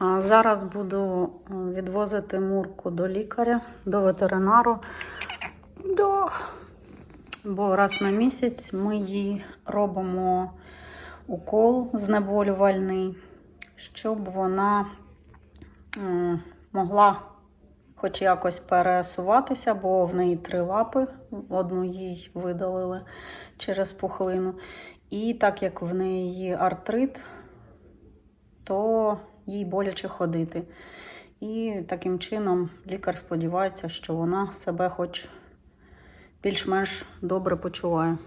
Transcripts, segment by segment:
Зараз буду е, відвозити Мурку до лікаря, до ветеринару. До... Бо раз на місяць ми їй робимо укол знеболювальний, щоб вона могла хоч якось пересуватися, бо в неї три лапи, одну їй видалили через пухлину. І так як в неї артрит, то їй боляче ходити. І таким чином лікар сподівається, що вона себе хоч більш-менш добре почуває.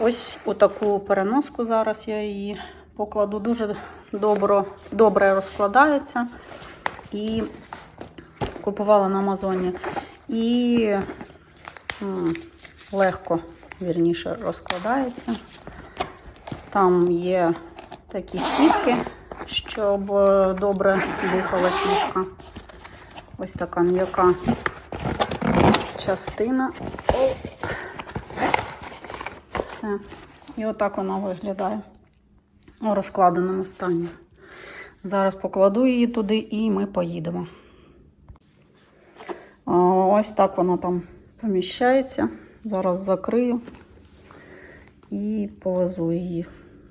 Ось у таку переноску зараз я її покладу. Дуже добро, добре розкладається. І купувала на Амазоні. І легко, вірніше, розкладається. Там є такі сітки, щоб е, добре дихала кішка. Ось така м'яка частина. Все. І отак вона виглядає у розкладеному стані. Зараз покладу її туди і ми поїдемо. Ось так вона там поміщається. Зараз закрию і повезу її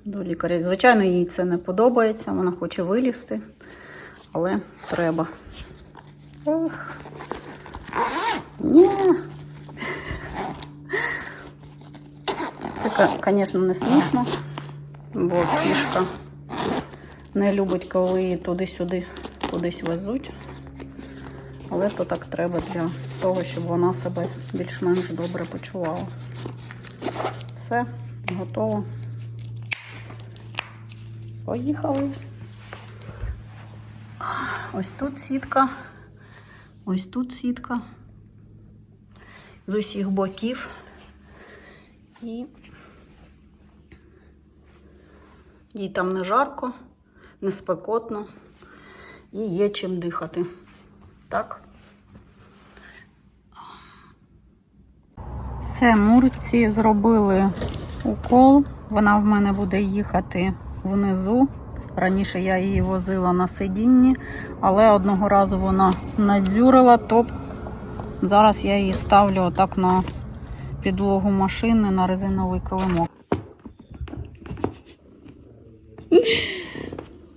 до лікаря. Звичайно, їй це не подобається, вона хоче вилізти, але треба. Ох. Ні. Це, звісно, не смішно, бо кішка не любить, коли її туди-сюди кудись везуть. Але то так треба для того, щоб вона себе більш-менш добре почувала. Все, готово. Поїхали. Ось тут сітка. Ось тут сітка. З усіх боків. І їй там не жарко, не спекотно і є чим дихати. Так. Все, Мурці зробили укол. Вона в мене буде їхати внизу. Раніше я її возила на сидінні, але одного разу вона надзюрила, то зараз я її ставлю отак на підлогу машини на резиновий килимок.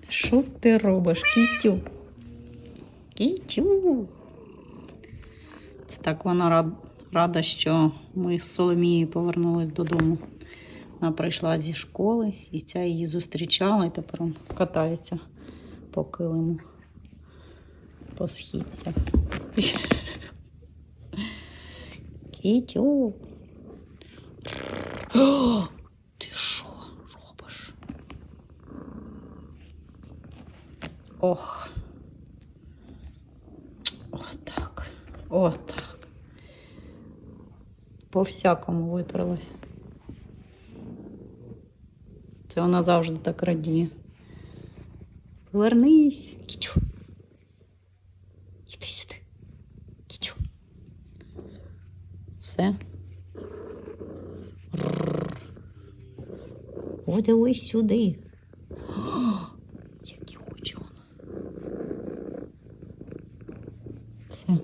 Що ти робиш, кітю? Кітю. Це так вона рада, що ми з Соломією повернулись додому. Вона прийшла зі школи, і ця її зустрічала, і тепер он катається по килиму, по східцях. Кітю. Ти що робиш? Ох. Отак. Отак. По всякому витерлась. Це вона завжди так радіє. Повернись. Кічу. Іди сюди. Кічу. Все. Подивись сюди. О, які очі вона. Все.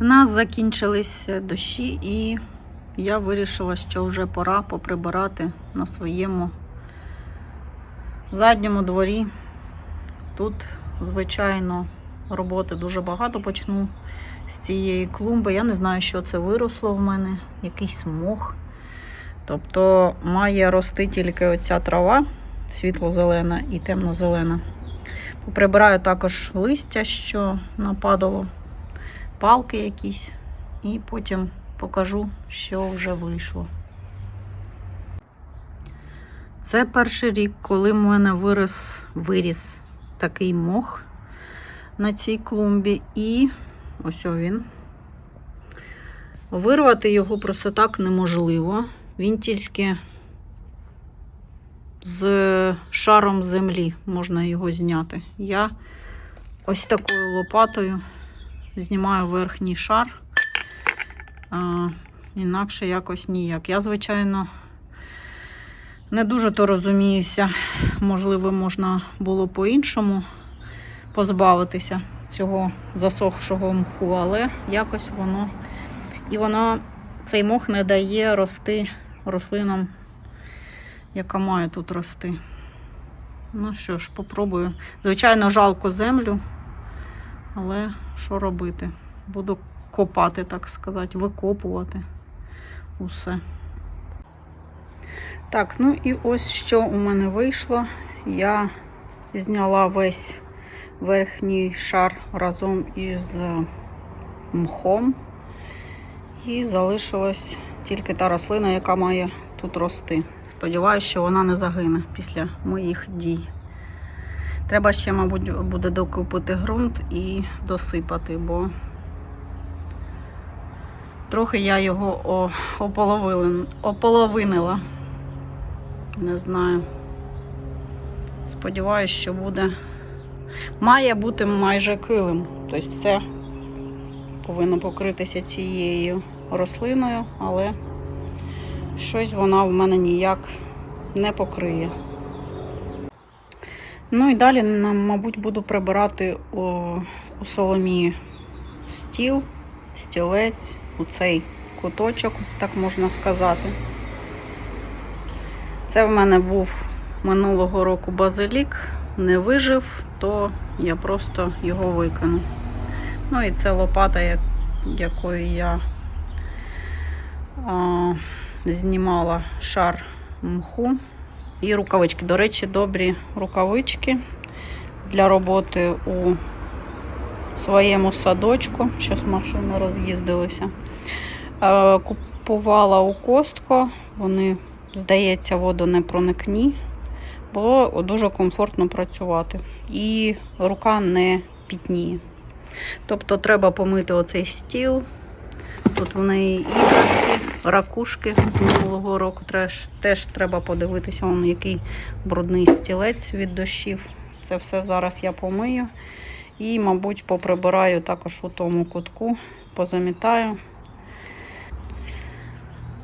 У нас закінчились дощі, і я вирішила, що вже пора поприбирати на своєму задньому дворі. Тут, звичайно, роботи дуже багато почну з цієї клумби. Я не знаю, що це виросло в мене, якийсь мох. Тобто має рости тільки оця трава світло-зелена і темно-зелена. Поприбираю також листя, що нападало, палки якісь, і потім покажу, що вже вийшло. Це перший рік, коли в мене виріс, виріс такий мох на цій клумбі, і ось він. Вирвати його просто так неможливо. Він тільки з шаром землі можна його зняти. Я ось такою лопатою знімаю верхній шар. А, Інакше якось ніяк. Я, звичайно, не дуже то розуміюся. Можливо, можна було по-іншому позбавитися цього засохшого мху, але якось воно і воно цей мох не дає рости рослинам, яка має тут рости. Ну що ж, попробую. Звичайно, жалко землю, але що робити? Буду копати, так сказати, викопувати усе. Так, ну і ось що у мене вийшло. Я зняла весь верхній шар разом із е, мхом. І залишилась тільки та рослина, яка має тут рости. Сподіваюсь, що вона не загине після моїх дій. Треба ще, мабуть, буде докупити ґрунт і досипати, бо трохи я його ополовинила. Не знаю. Сподіваюсь, що буде. Має бути майже килим. Тобто все повинно покритися цією рослиною, але щось вона в мене ніяк не покриє. Ну і далі, мабуть, буду прибирати у, у соломії стіл, стілець, у цей куточок, так можна сказати. Це в мене був минулого року базилік, не вижив, то я просто його викину. Ну і це лопата, як- якою я а, знімала шар мху. І рукавички. До речі, добрі рукавички для роботи у своєму садочку. Щось машини роз'їздилися. Е, Купувала у Костко. Вони, здається, водонепроникні. Було дуже комфортно працювати. І рука не пітніє. Тобто треба помити оцей стіл. Тут в неї іграшки, ракушки з минулого року. Теж, теж треба подивитися, он який брудний стілець від дощів. Це все зараз я помию. І, мабуть, поприбираю також у тому кутку, позамітаю.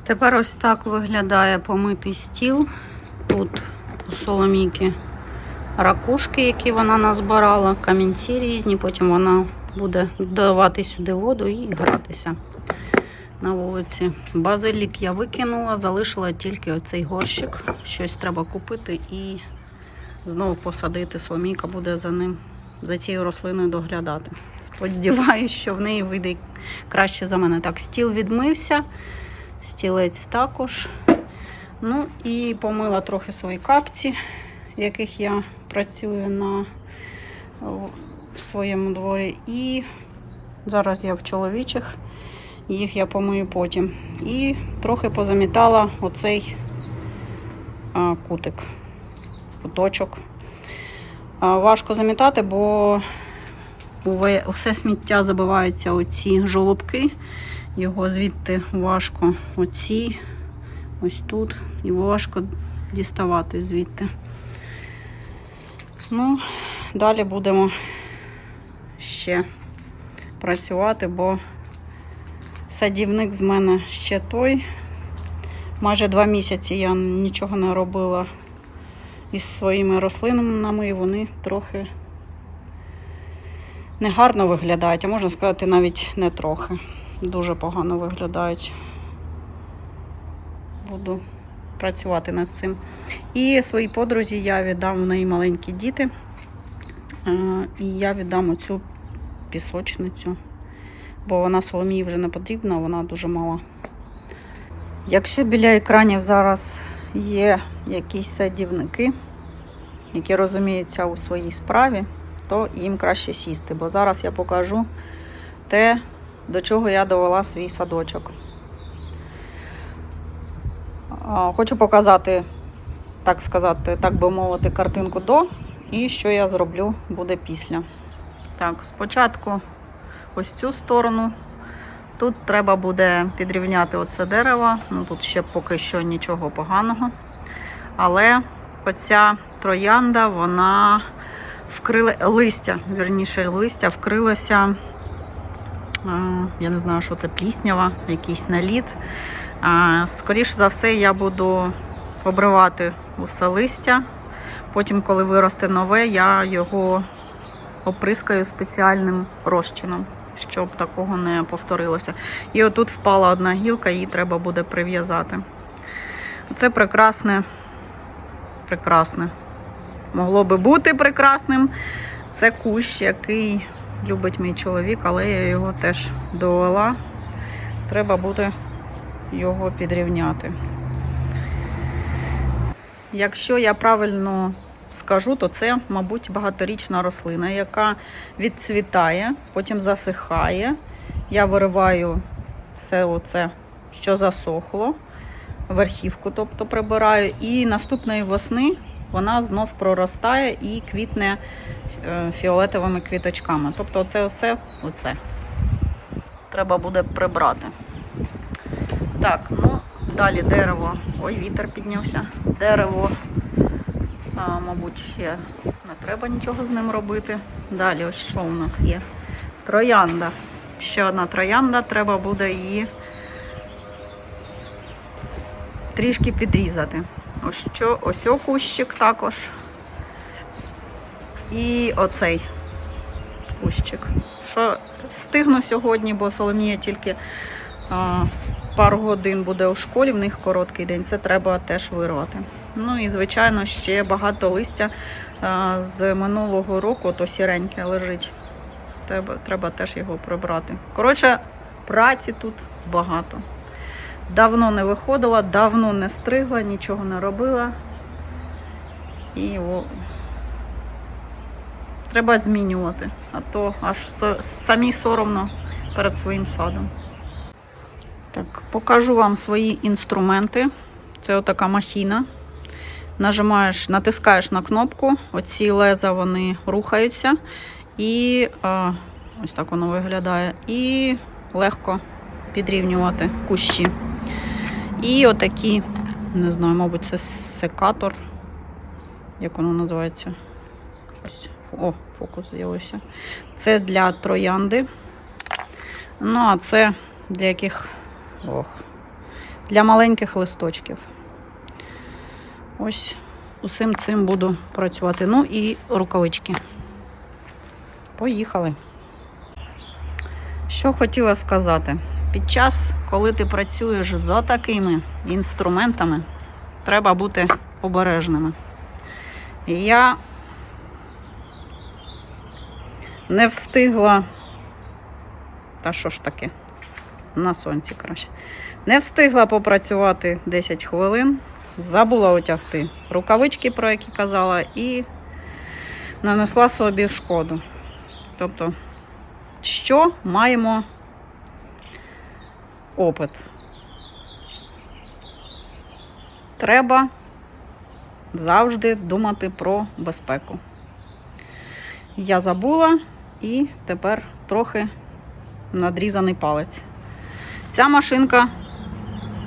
Тепер ось так виглядає помитий стіл. Тут у Соломійки ракушки, які вона назбирала, камінці різні, потім вона буде додавати сюди воду і гратися на вулиці. Базилік я викинула, залишила тільки оцей горщик. Щось треба купити і знову посадити. Соломійка буде за ним, за цією рослиною доглядати. Сподіваюсь, що в неї вийде краще за мене. Так, стіл відмився, стілець також. Ну і помила трохи свої капці, в яких я працюю на в своєму дворі. І зараз я в чоловічих, їх я помию потім. І трохи позамітала оцей кутик, куточок. Важко замітати, бо все сміття забиваються оці жолобки. Його звідти важко оці, ось тут. І важко діставати звідти. Ну, далі будемо ще працювати, бо садівник з мене ще той. Майже два місяці я нічого не робила із своїми рослинами, і вони трохи негарно виглядають, а можна сказати, навіть не трохи. Дуже погано виглядають. Буду працювати над цим. І своїй подрузі я віддам в неї маленькі діти. І я віддам оцю пісочницю, бо вона Соломії вже не потрібна, вона дуже мала. Якщо біля екранів зараз є якісь садівники, які розуміються у своїй справі, то їм краще сісти, бо зараз я покажу те, до чого я довела свій садочок. Хочу показати, так сказати, так би мовити, картинку до і що я зроблю буде після. Так, спочатку ось цю сторону. Тут треба буде підрівняти оце дерево. Ну тут ще поки що нічого поганого. Але оця троянда, вона вкрила листя, вірніше, листя вкрилося Я не знаю, що це пліснява, якийсь наліт. Скоріше за все, я буду обривати усе листя. Потім, коли виросте нове, я його оприскаю спеціальним розчином, щоб такого не повторилося. І отут впала одна гілка, її треба буде прив'язати. Це прекрасне, прекрасне. Могло би бути прекрасним. Це кущ, який любить мій чоловік, але я його теж довела. Треба буде його підрівняти. Якщо я правильно скажу, то це, мабуть, багаторічна рослина, яка відцвітає, потім засихає. Я вириваю все оце, що засохло, верхівку, тобто прибираю, і наступної весни вона знов проростає і квітне е, фіолетовими квіточками. Тобто, оце все оце треба буде прибрати. Так, ну далі дерево. Ой, вітер піднявся. Дерево, а, мабуть, ще не треба нічого з ним робити. Далі, ось що у нас є? Троянда. Ще одна троянда, треба буде її трішки підрізати. Ось що, ось о кущик також. І оцей кущик. Що встигну сьогодні, бо Соломія тільки а, пару годин буде у школі, в них короткий день. Це треба теж вирвати. Ну і, звичайно, ще багато листя з минулого року, то сіреньке лежить. Треба, треба теж його прибрати. Коротше, праці тут багато. Давно не виходила, давно не стригла, нічого не робила. І о, треба змінювати, а то аж самі соромно перед своїм садом. Так, покажу вам свої інструменти. Це отака махіна. Нажимаєш, натискаєш на кнопку, оці леза вони рухаються, і а, ось так воно виглядає. І легко підрівнювати кущі. І отакі, не знаю, мабуть, це секатор. Як воно називається? Щось. О, фокус з'явився. Це для троянди. Ну, а це для яких. Ох. Для маленьких листочків. Ось усім цим буду працювати. Ну і рукавички. Поїхали. Що хотіла сказати? Під час, коли ти працюєш з такими інструментами, треба бути обережними. Я не встигла. Та що ж таке? На сонці краще. Не встигла попрацювати 10 хвилин, забула отягти рукавички, про які казала, і нанесла собі шкоду. Тобто, що маємо опит? Треба завжди думати про безпеку. Я забула і тепер трохи надрізаний палець. Ця машинка,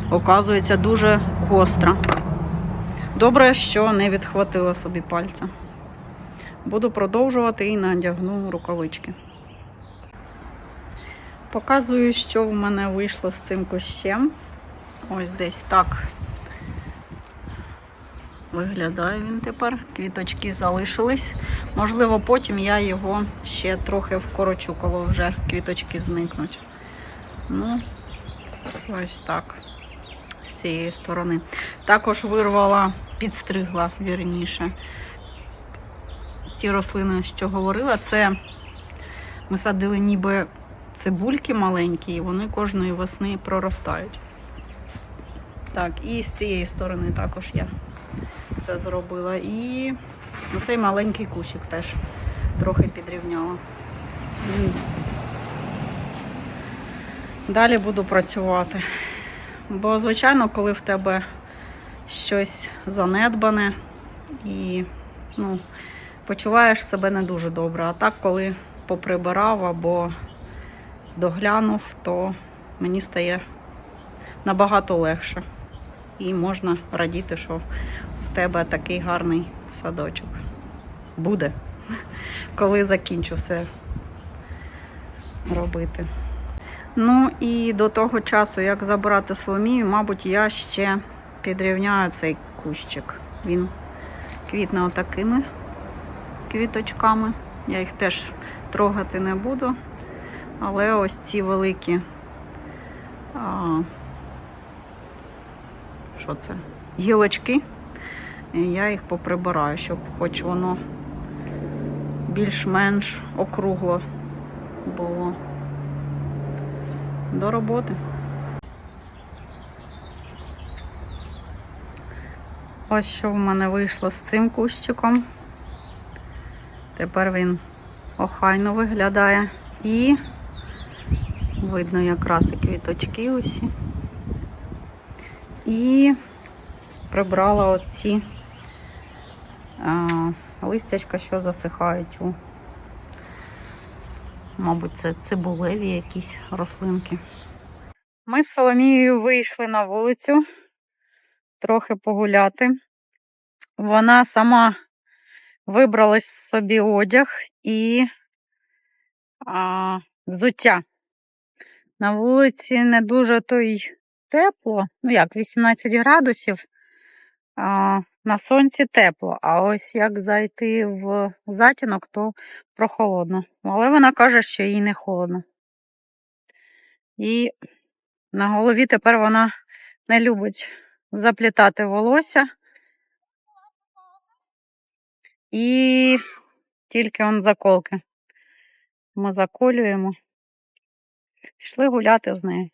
оказується, дуже гостра. Добре, що не відхватила собі пальця. Буду продовжувати і надягну рукавички. Показую, що в мене вийшло з цим кущем. Ось десь так виглядає він тепер. Квіточки залишились. Можливо, потім я його ще трохи вкорочу, коли вже квіточки зникнуть. Ну, ось так. Цієї сторони. Також вирвала, підстригла вірніше. Ті рослини, що говорила, це ми садили ніби цибульки маленькі, і вони кожної весни проростають. Так, і з цієї сторони також я це зробила. І оцей маленький кущик теж трохи підрівняла. Далі буду працювати. Бо, звичайно, коли в тебе щось занедбане і ну, почуваєш себе не дуже добре. А так, коли поприбирав або доглянув, то мені стає набагато легше. І можна радіти, що в тебе такий гарний садочок. Буде, коли закінчу все робити. Ну і до того часу, як забирати Соломію, мабуть, я ще підрівняю цей кущик. Він квітне отакими квіточками. Я їх теж трогати не буду. Але ось ці великі. А, що це? Гілочки. Я їх поприбираю, щоб хоч воно більш-менш округло було. До роботи. Ось що в мене вийшло з цим кущиком. Тепер він охайно виглядає. І видно якраз і квіточки усі. І прибрала оці а, листячка, що засихають у, мабуть, це цибулеві якісь рослинки. Ми з Соломією вийшли на вулицю трохи погуляти. Вона сама вибрала собі одяг і а, взуття. На вулиці не дуже то й тепло, ну як, 18 градусів, на сонці тепло. А ось як зайти в затінок, то прохолодно. Але вона каже, що їй не холодно. І на голові тепер вона не любить заплітати волосся. І тільки он заколки. Ми заколюємо. Пішли гуляти з нею.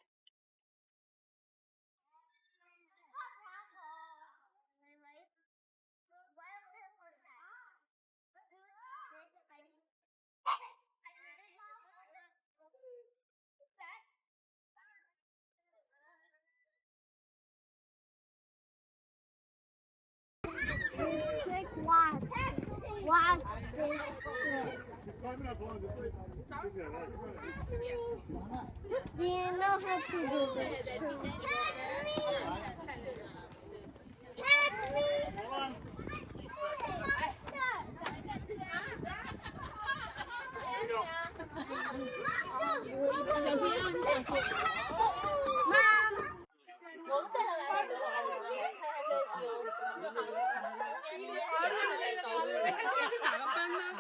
Watch this trick. Do you know how to do this trick? Catch me! Catch me! Mom!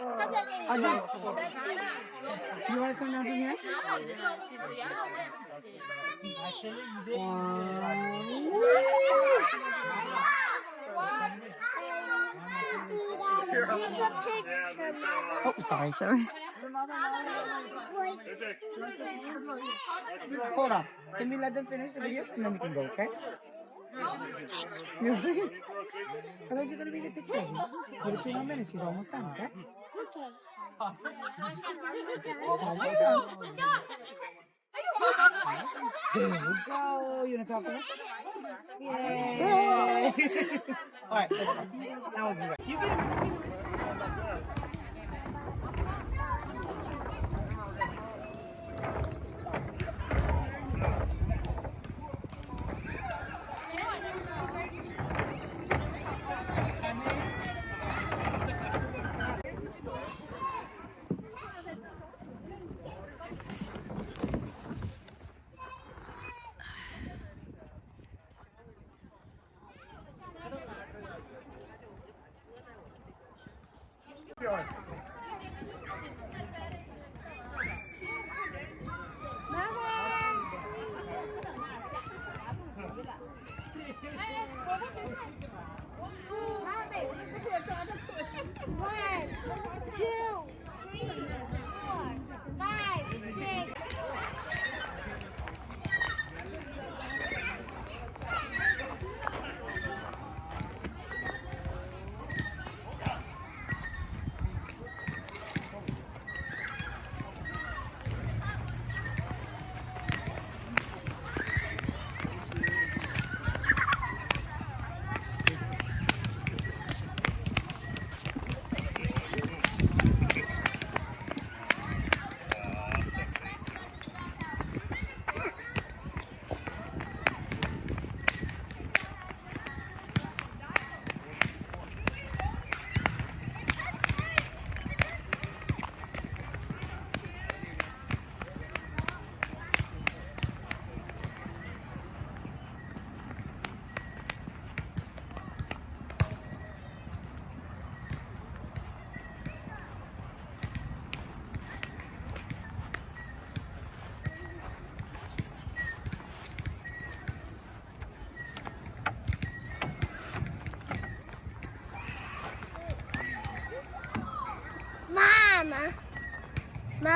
You want to come down from here? Oh, sorry. Sorry. Hold on. Can we let them finish the video and then we can go, okay? You're. Otherwise, you're going to be the pictures. For two more minutes, she's almost done, okay? There we go. You want to talk to? Yay. All right. Now we'll be right. One, two, three,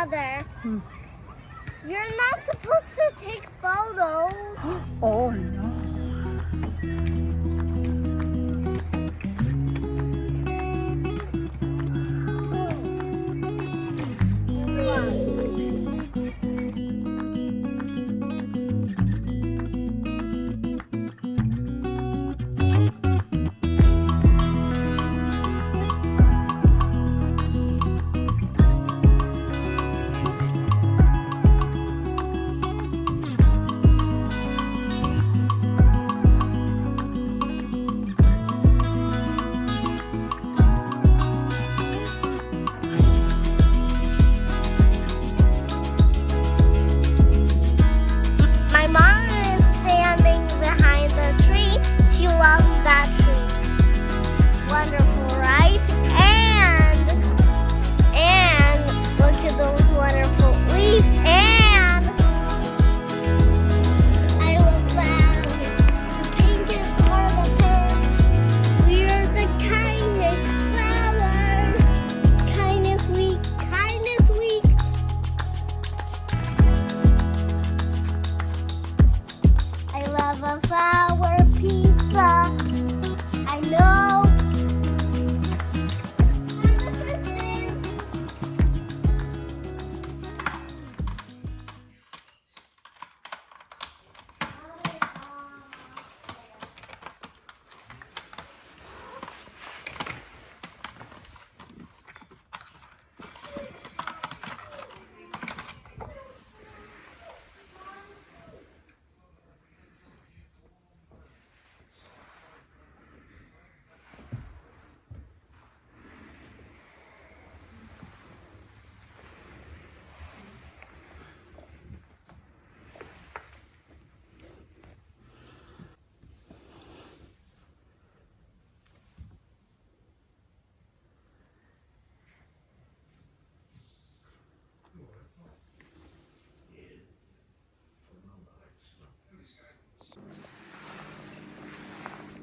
Mother,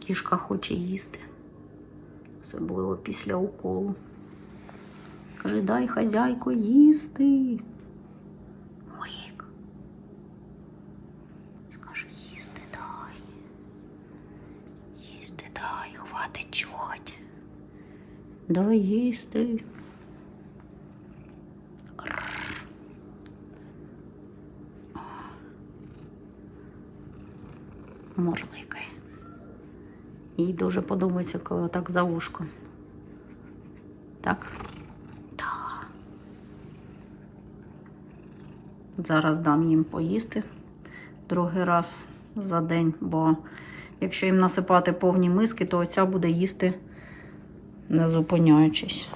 Кішка хоче їсти. Особливо після уколу. Каже, дай хазяйко їсти. Мурік. Скаже, їсти дай. Їсти дай, хватить чухать. Дай їсти. Мурликає. Їй дуже подобається, коли так за вушко. Так? Да. Зараз дам їм поїсти другий раз за день, бо якщо їм насипати повні миски, то оця буде їсти не зупиняючись.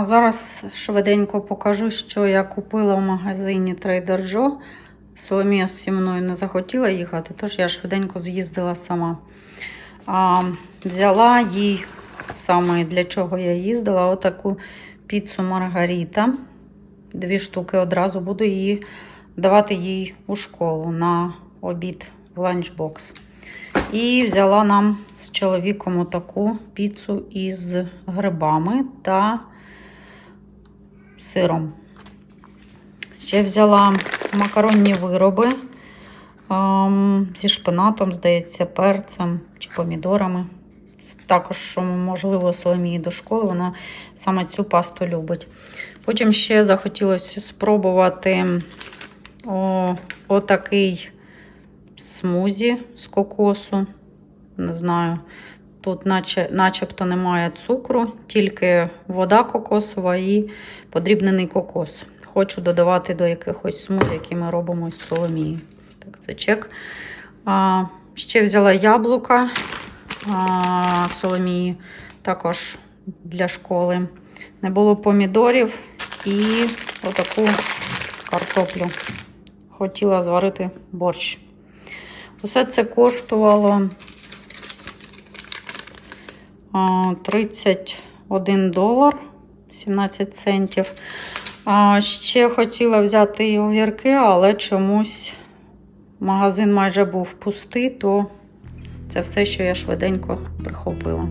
А зараз швиденько покажу, що я купила в магазині Trader Joe. Соломія зі мною не захотіла їхати, тож я швиденько з'їздила сама. А, взяла їй, саме для чого я їздила, отаку піцу Маргаріта. Дві штуки одразу буду її давати їй у школу на обід в ланчбокс. І взяла нам з чоловіком отаку піцу із грибами та сиром. Ще взяла макаронні вироби ем, зі шпинатом, здається, перцем чи помідорами. Також, можливо, Соломії до школи, вона саме цю пасту любить. Потім ще захотілося спробувати о, отакий смузі з кокосу. Не знаю, тут наче, начебто немає цукру, тільки вода кокосова і подрібнений кокос. Хочу додавати до якихось смузі, які ми робимо з соломії. Так, це чек. А, ще взяла яблука а, соломії, також для школи. Не було помідорів і отаку картоплю. Хотіла зварити борщ. Усе це коштувало 31 долар 17 центів. Ще хотіла взяти і огірки, але чомусь магазин майже був пустий, то це все, що я швиденько прихопила.